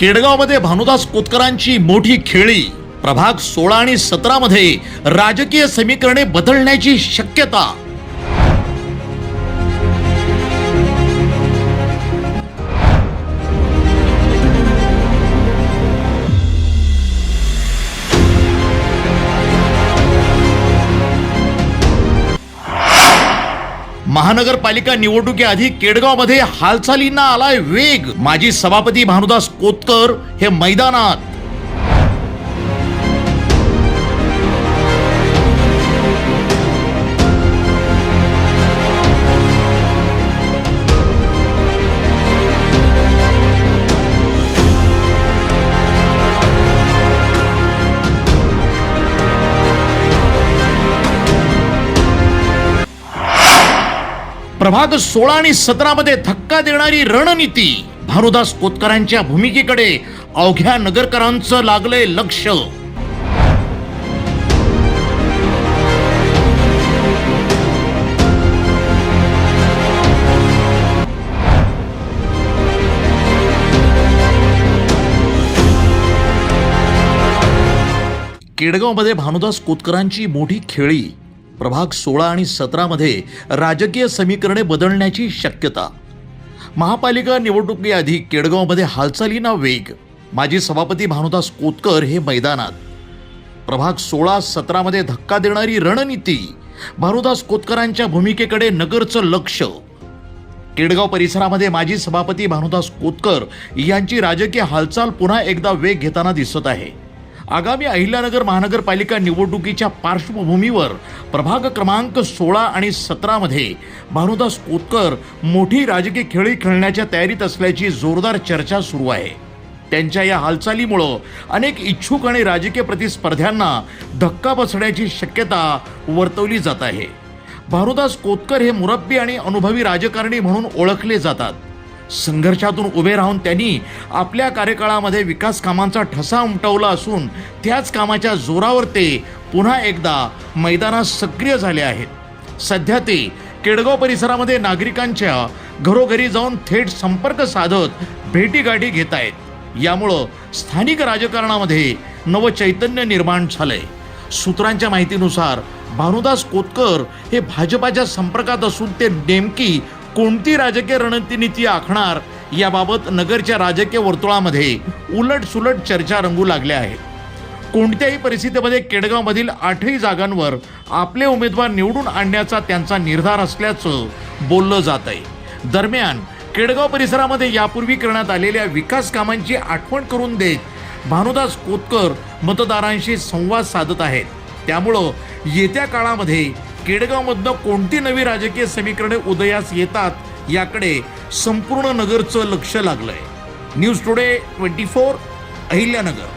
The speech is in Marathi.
केडगावमध्ये भानुदास कोतकरांची मोठी खेळी. प्रभाग सोळा आणि सतरामध्ये राजकीय समीकरणे बदलण्याची शक्यता. महानगरपालिका निवडणुकीआधी केडगावमध्ये हालचालींना आलाय वेग. माजी सभापती भानुदास कोतकर हे मैदानात. प्रभाग सोळा आणि सतरा मध्ये धक्का देणारी रणनीती. भानुदास कोतकरांच्या भूमिकेकडे अवघ्या नगरकरांचं लागलंय लक्ष. केडगावमध्ये भानुदास कोतकरांची मोठी खेळी. प्रभाग सोळा आणि सतरामध्ये राजकीय समीकरणे बदलण्याची शक्यता. महापालिका निवडणुकीआधी केडगावमध्ये हालचालींना वेग. माजी सभापती भानुदास कोतकर हे मैदानात. प्रभाग सोळा सतरामध्ये धक्का देणारी रणनीती भानुदास कोतकरांच्या भूमिकेकडे नगरचं लक्ष. केडगाव परिसरामध्ये माजी सभापती भानुदास कोतकर यांची राजकीय हालचाल पुन्हा एकदा वेग घेताना दिसत आहे. आगामी अहिल्यानगर महानगरपालिका निवडणुकीच्या पार्श्वभूमीवर प्रभाग क्रमांक सोळा आणि सतरामध्ये भानुदास कोतकर मोठी राजकीय खेळी खेळण्याच्या तयारीत असल्याची जोरदार चर्चा सुरू आहे. त्यांच्या या हालचालीमुळं अनेक इच्छुक आणि राजकीय प्रतिस्पर्ध्यांना धक्का बसण्याची शक्यता वर्तवली जात आहे. भानुदास कोतकर हे मुरब्बी आणि अनुभवी राजकारणी म्हणून ओळखले जातात. संघर्षातून उभे राहून त्यांनी आपल्या कार्यकाळामध्ये विकास कामांचा ठसा उमटवला असून त्याच कामाच्या जोरावर ते पुन्हा एकदा मैदानात सक्रिय झाले आहेत. सध्या ते केडगाव परिसरामध्ये नागरिकांच्या घरोघरी जाऊन थेट संपर्क साधत भेटीगाठी घेत आहेत. यामुळं स्थानिक राजकारणामध्ये नवचैतन्य निर्माण झालंय. सूत्रांच्या माहितीनुसार भानुदास कोतकर हे भाजपाच्या संपर्कात असून ते नेमकी कोणती राजकीय रणनीती आखणार याबाबत नगरच्या राजकीय वर्तुळामध्ये उलट सुलट चर्चा रंगू लागल्या आहेत. कोणत्याही परिस्थितीमध्ये केडगावमधील आठही जागांवर आपले उमेदवार निवडून आणण्याचा त्यांचा निर्धार असल्याचं बोललं जात आहे दरम्यान केडगाव परिसरामध्ये यापूर्वी करण्यात आलेल्या विकास कामांची आठवण करून देत भानुदास कोतकर मतदारांशी संवाद साधत आहेत. त्यामुळं येत्या काळामध्ये केडगावमधनं कोणती नवी राजकीय समीकरणे उदयास येतात याकडे संपूर्ण नगरचं लक्ष लागलंय. News today twenty four Ahilyanagar.